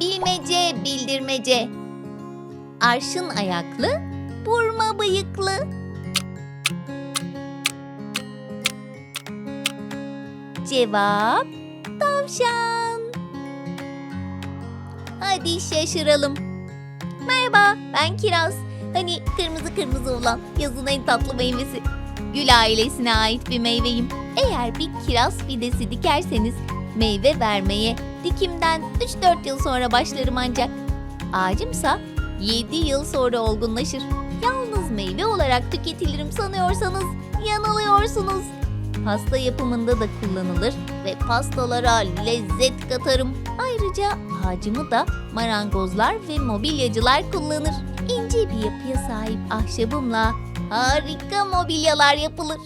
Bilmece, bildirmece. Arşın ayaklı, burma bıyıklı. Cevap tavşan. Hadi şaşıralım. Merhaba, ben Kiraz. Hani kırmızı kırmızı olan yazın en tatlı meyvesi. Gül ailesine ait bir meyveyim. Eğer bir kiraz fidesi dikerseniz meyve vermeye dikimden 3-4 yıl sonra başlarım ancak. Ağacımsa 7 yıl sonra olgunlaşır. Yalnız meyve olarak tüketilirim sanıyorsanız yanılıyorsunuz. Pasta yapımında da kullanılır ve pastalara lezzet katarım. Ayrıca ağacımı da marangozlar ve mobilyacılar kullanır. İnce bir yapıya sahip ahşabımla harika mobilyalar yapılır.